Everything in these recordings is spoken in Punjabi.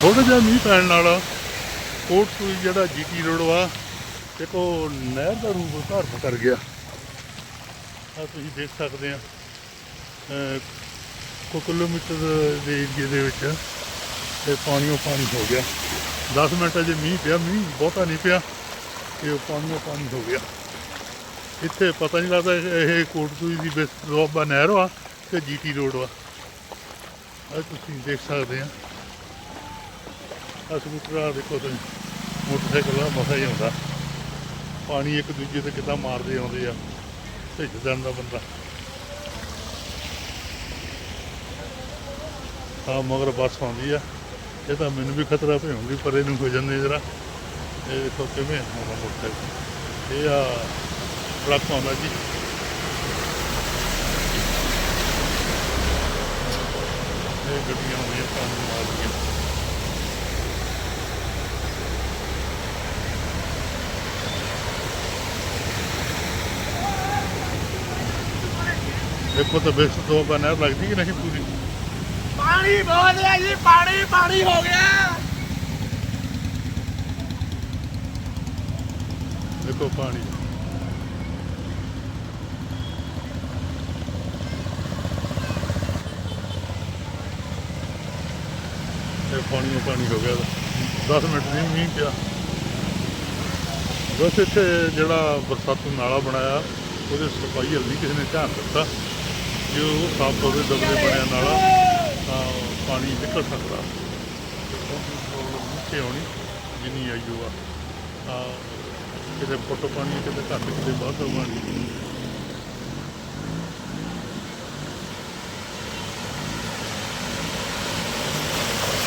ਥੋੜਾ ਜਿਹਾ ਮੀਂਹ ਪੈਣ ਨਾਲ ਕੋਟਸੂਈ ਜਿਹੜਾ ਜੀਟੀ ਰੋਡ ਵਾ, ਇੱਕ ਉਹ ਨਹਿਰ ਦਾ ਰੂਪ ਧਾਰਨ ਕਰ ਗਿਆ। ਆ ਤੁਸੀਂ ਦੇਖ ਸਕਦੇ ਆ ਕੋ ਕਿਲੋਮੀਟਰ ਦੇ ਏਰੀਏ ਦੇ ਵਿੱਚ ਤੇ ਪਾਣੀਓ ਪਾਣੀ ਹੋ ਗਿਆ। 10 ਮਿੰਟ 'ਚ ਮੀਂਹ ਪਿਆ, ਮੀਂਹ ਬਹੁਤਾ ਨਹੀਂ ਪਿਆ ਤੇ ਉਹ ਪਾਣੀਓ ਪਾਣੀ ਹੋ ਗਿਆ। ਇੱਥੇ ਪਤਾ ਨਹੀਂ ਲੱਗਦਾ ਇਹ ਕੋਟਸੂਈ ਦੀ ਬਿਸਵਾ ਨਹਿਰ ਵਾ ਤੇ ਜੀਟੀ ਰੋਡ ਵਾ। ਆ ਤੁਸੀਂ ਦੇਖ ਸਕਦੇ ਆ। ਆ ਸਕੂਟਰ ਆ ਦੇਖੋ ਤੁਸੀਂ, ਮੋਟਰਸਾਈਕਲ ਆ ਮਸਾ ਹੀ ਆਉਂਦਾ। ਪਾਣੀ ਇੱਕ ਦੂਜੇ ਤੇ ਕਿੱਦਾਂ ਮਾਰਦੇ ਆਉਂਦੇ ਆ ਭਿੱਜ ਜਾਂਦਾ ਬੰਦਾ। ਆ ਮਗਰ ਬੱਸ ਆਉਂਦੀ ਆ। ਇਹ ਤਾਂ ਮੈਨੂੰ ਵੀ ਖਤਰਾ ਭਿਉਂਦੀ, ਪਰ ਇਹਨੂੰ ਹੋ ਜਾਂਦੇ ਜਰਾ। ਇਹ ਦੇਖੋ ਕਿਵੇਂ ਆਉਂਦਾ ਮੋਟਰਸਾਈਕਲ। ਇਹ ਆ ਟਰੱਕ ਆਉਂਦਾ ਜੀ। ਇਹ ਗੱਡੀਆਂ ਆਉਂਦੀਆਂ ਪਾਣੀ ਮਾਰਦੀਆਂ। ਦੇਖੋ ਤਾਂ ਬੇਸ ਤੋਂ ਬਨਰ ਲੱਗਦੀ ਕਿ ਨਹੀਂ ਪੂਰੀ? ਪਾਣੀ ਬਹੁਤ ਹੈ ਜੀ ਪਾਣੀ ਪਾਣੀ ਹੋ ਗਿਆ। ਦੇਖੋ ਪਾਣੀ। ਇਹ ਪਾਣੀ ਓ ਪਾਣੀ ਹੋ ਗਿਆ। 10 ਮਿੰਟ ਨਹੀਂ ਮੀਂਹ ਪਿਆ। ਬਸ ਇੱਥੇ ਜਿਹੜਾ ਬਰਸਾਤੂ ਨਾਲਾ ਬਣਾਇਆ ਉਹਦੇ ਸਫ਼ਾਈ ਹਲਦੀ ਕਿਸੇ ਨੇ ਧਿਆਨ ਦਿੱਤਾ। ਜੇ ਉਹ ਸਾਫ਼ ਹੋਵੇ ਦਬਲੇ ਬਣਿਆ ਨਾਲਾ ਤਾਂ ਪਾਣੀ ਨਿਕਲ ਸਕਦਾ। ਨੀਚੇ ਆਉਣੀ ਜਿੰਨੀ ਆਈ ਉਹ ਆ ਤਾਂ ਕਿਤੇ ਫੁੱਟ ਪਾਣੀ, ਕਿਤੇ ਘੱਟ ਕਿਤੇ ਵੱਧ ਪਾਣੀ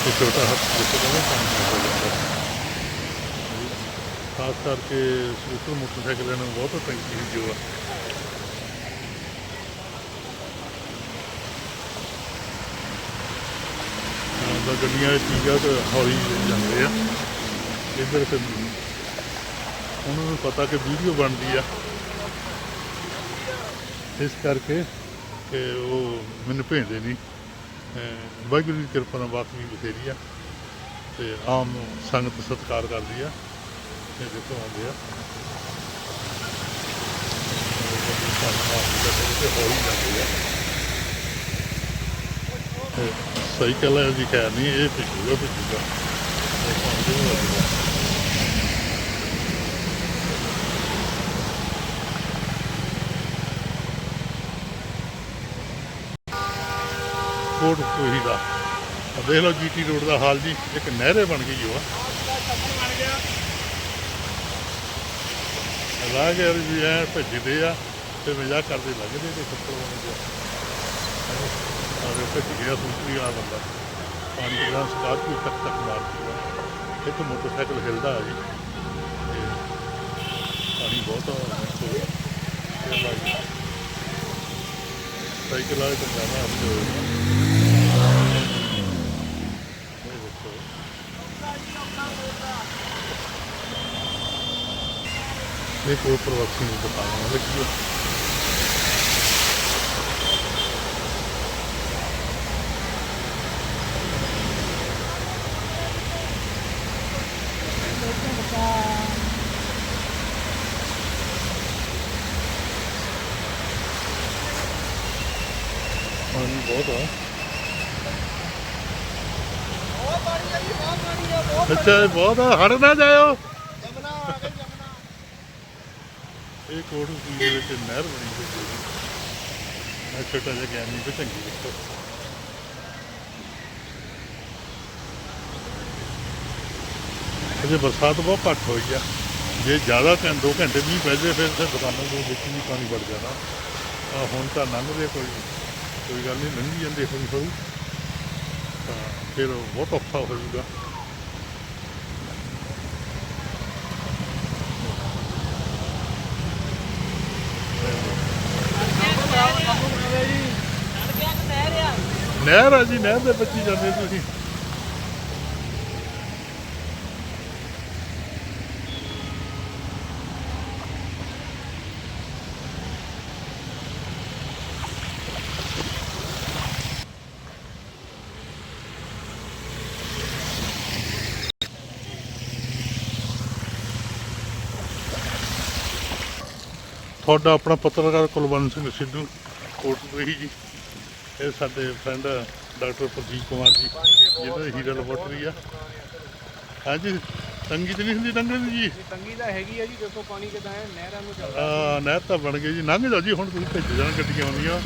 ਤੇ ਛੋਟਾ ਹੱਥ ਜਿੱਥੇ ਕਹਿੰਦੇ ਪਾਣੀ ਹੋ ਜਾਂਦਾ। ਖਾਸ ਕਰਕੇ ਸਕੂਟਰ, ਮੋਟਰਸਾਈਕਲਾਂ ਨੂੰ ਬਹੁਤ ਟੈਂਕੀ ਦੀ ਜੋ ਆ ਹਾਂ, ਤਾਂ ਗੱਡੀਆਂ ਠੀਕ ਆ ਤੇ ਹੌਲੀ ਜਾਂਦੇ ਆ। ਇੱਧਰ ਫਿਰ ਉਹਨਾਂ ਨੂੰ ਪਤਾ ਕਿ ਵੀਡੀਓ ਬਣਦੀ ਆ। ਇਸ ਕਰਕੇ ਕਿ ਉਹ ਮੈਨੂੰ ਭੇਜਦੇ ਨਹੀਂ। ਵਾਹਿਗੁਰੂ ਦੀ ਕਿਰਪਾ ਨਾਲ ਬਾਤ ਵੀ ਬਥੇਰੀ ਆ। ਤੇ ਆਮ ਸੰਗਤ ਸਤਿਕਾਰ ਕਰਦੀ ਆ। ਤੇ ਦੇਖੋ ਆਉਂਦੇ ਆ। ਤੇ ਹੌਲੀ ਜਾਂਦੇ ਆ। ਸਾਈਕਲ ਹੈ ਜੀ ਖੈਰ ਨਹੀਂ, ਇਹ ਪਿੱਛੂਗਾ ਪਿੱਛੂਗਾ ਕੋਟ ਕੋਹੀ ਦਾ। ਦੇਖ ਲਓ ਜੀਟੀ ਰੋਡ ਦਾ ਹਾਲ ਜੀ, ਇੱਕ ਨਹਿਰੇ ਬਣ ਗਈ ਉਹ। ਰਾਹਗੀਰ ਵੀ ਐ ਭੱਜਦੇ ਆ, ਤੇ ਮਜ਼ਾਕ ਕਰਦੇ ਲੱਗਦੇ ਕਿ ਖੱਤਰ ਬਣ ਗਿਆ ਆਰੇ ਭੱਜ ਗਿਆ ਸੂਤਰੀ ਆ ਬੰਦਾ ਪਾਣੀ ਦਾ ਸਕਾਰਪੀਓ ਤੱਕ ਤੱਕ ਮਾਰ ਦਿੱਤਾ ਇੱਕ ਮੋਟਰਸਾਈਕਲ ਹਿਲਦਾ ਆ ਜੀ ਤੇ ਪਾਣੀ ਬਹੁਤ ਆ ਤੇ ਲਾਈ ਸਾਈਕਲ ਵਾਲੇ ਤਾਂ ਜਾਣਾ ਆਪੇ ਹੋਏਗਾ ਇਹ ਦੇਖੋ ਇਹ ਕੋਈ ਪ੍ਰਵਾਸੀ ਨੂੰ ਬਤਾਉਣਾ ਲੱਗੀ ਪਾਣੀ ਬਹੁਤ ਆ। ਬਹੁਤ ਪਾਣੀ ਜੀ ਬਹੁਤ ਪਾਣੀ ਹੈ ਬਹੁਤ ਅੱਛਾ ਇਹ ਬਹੁਤ ਆ। ਹੜ ਨਾ ਜਾਇਓ। ਜਮਨਾ ਆ ਗਈ ਜਮਨਾ ਇਹ ਕੋਟ ਸੀ ਦੇ ਵਿੱਚ ਨਹਿਰ ਬਣੀ ਹੋਈ ਹੈ ਆ ਛੋਟਾ ਜਿਹਾ ਗਿਆਨੀ ਤੇ ਚੰਗੀ ਦੇਖੋ। ਅਜੇ ਬਰਸਾਤ ਬਹੁਤ ਘੱਟ ਹੋਈ ਆ। ਜੇ ਜ਼ਿਆਦਾ ਘੰ ਦੋ ਘੰਟੇ ਮੀਂਹ ਪੈ ਜਾਏ ਫਿਰ ਤਾਂ ਦੁਕਾਨਾਂ ਦੇ ਵਿੱਚ ਵੀ ਪਾਣੀ ਵੜ ਜਾਣਾ। ਹੁਣ ਤਾਂ ਲੰਘਦੇ ਕੋਈ। ਕੋਈ ਗੱਲ ਨਹੀਂ, ਲੰਘੀ ਜਾਂਦੇ ਹੌਲੀ ਹੌਲੀ ਤਾਂ ਫਿਰ ਬਹੁਤ ਔਖਾ ਹੋ ਜਾਊਗਾ। ਨਹਿਰ ਆ ਜੀ, ਨਹਿਰ ਦੇ ਬੱਚੀ ਹੀ ਜਾਂਦੇ ਤੁਸੀਂ। ਤੁਹਾਡਾ ਆਪਣਾ ਪੱਤਰਕਾਰ ਕੁਲਵੰਤ ਸਿੰਘ ਸਿੱਧੂ ਕੋਟਪੁਰੀ ਜੀ। ਇਹ ਸਾਡੇ ਫਰੈਂਡ ਡਾਕਟਰ ਪ੍ਰਦੀਪ ਕੁਮਾਰ ਜੀ ਜਿਹਨਾਂ ਦੀ ਹੀਰਾ ਲੈਬੋਰਟਰੀ ਆ। ਹਾਂਜੀ ਤੰਗੀ ਤੇ ਨਹੀਂ ਹੁੰਦੀ ਲੰਘਣ ਦੀ ਜੀ? ਤੰਗੀ ਤਾਂ ਹੈਗੀ ਆ ਜੀ ਦੇਖੋ ਪਾਣੀ ਕਿਦਾਂ ਹੈ ਨਹਿਰਾਂ ਨੂੰ ਚੱਲਦਾ। ਆ ਨਹਿਰ ਤਾਂ ਬਣ ਗਈ ਜੀ। ਲੰਘ ਜਾਓ ਜੀ ਹੁਣ ਤੁਸੀਂ ਭੇਜ ਜਾਣ ਗੱਡੀਆਂ ਆਉਂਦੀਆਂ।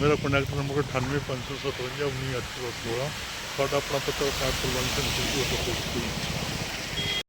ਮੇਰਾ ਕੰਟੈਕਟ ਨੰਬਰ 98557 19816 ਤੁਹਾਡਾ ਆਪਣਾ ਪੱਤਰਕਾਰ ਕੁਲਵੰਤ ਸਿੰਘ ਸਿੱਧੂ ਕੋਟਪੁਰੀ